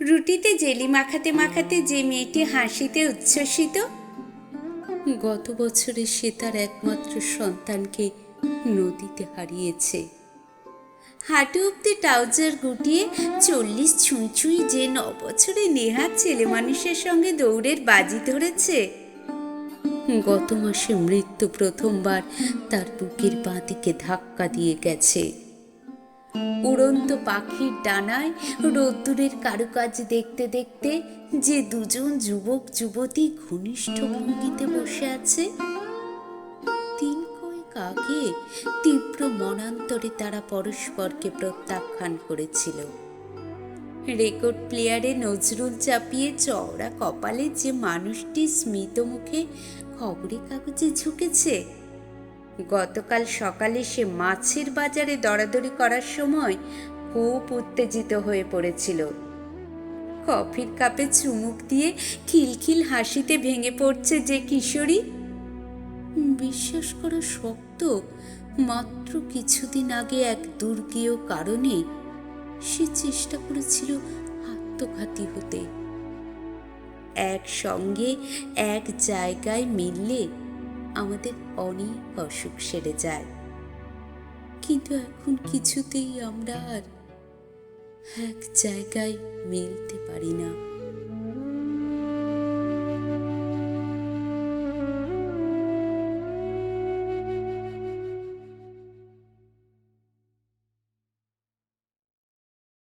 রুটিতে jelly মাখাতে মাখাতে যে মেয়েটি হাসিতে উচ্ছ্বসিত, গত বছরে সে তার একমাত্র সন্তানকে নদীতে হারিয়েছে। হাঁটু অব্দি ট্রাউজার গুটিয়ে চল্লিশ ছুঁই যে ন বছরে নেহাত ছেলে মানুষের সঙ্গে দৌড়ের বাজি ধরেছে। গত মাসে মৃত্যু প্রথমবার তার বুকের বাঁদিকে ধাক্কা দিয়ে গেছে। উড়ন্ত পাখির ডানায় রোদ্দুরের কারুকাজ দেখতে দেখতে যে দুজন যুবক, যুবতী ঘনিষ্ঠ ভঙ্গিতে বসে আছে দিন কয়েক আগে তীব্র মনান্তরে তারা পরস্পরকে প্রত্যাখ্যান করেছিল। রেকর্ড প্লেয়ারে নজরুল চাপিয়ে চওড়া কপালে যে মানুষটি স্মিত মুখে খবরের কাগজে ঝুঁকেছে গতকাল সকালে সে মাছের বাজারে দরাদরি করার সময় খুব উত্তেজিত হয়ে পড়েছিল। কফির কাপে চুমুক দিয়ে খিলখিল হাসিতে ভেঙে পড়ছে যে কিশোরী। বিশ্বাস করা শক্ত মাত্র কিছুদিন আগে এক দুর্গীয় কারণে সে চেষ্টা করেছিল আত্মঘাতী হতে। একসঙ্গে এক জায়গায় মিললে আমাদের অনেক অসুখ সেরে যায়। কিন্তু এখন কিছুতেই আমরা আর এক জায়গায় মিলতে পারি না।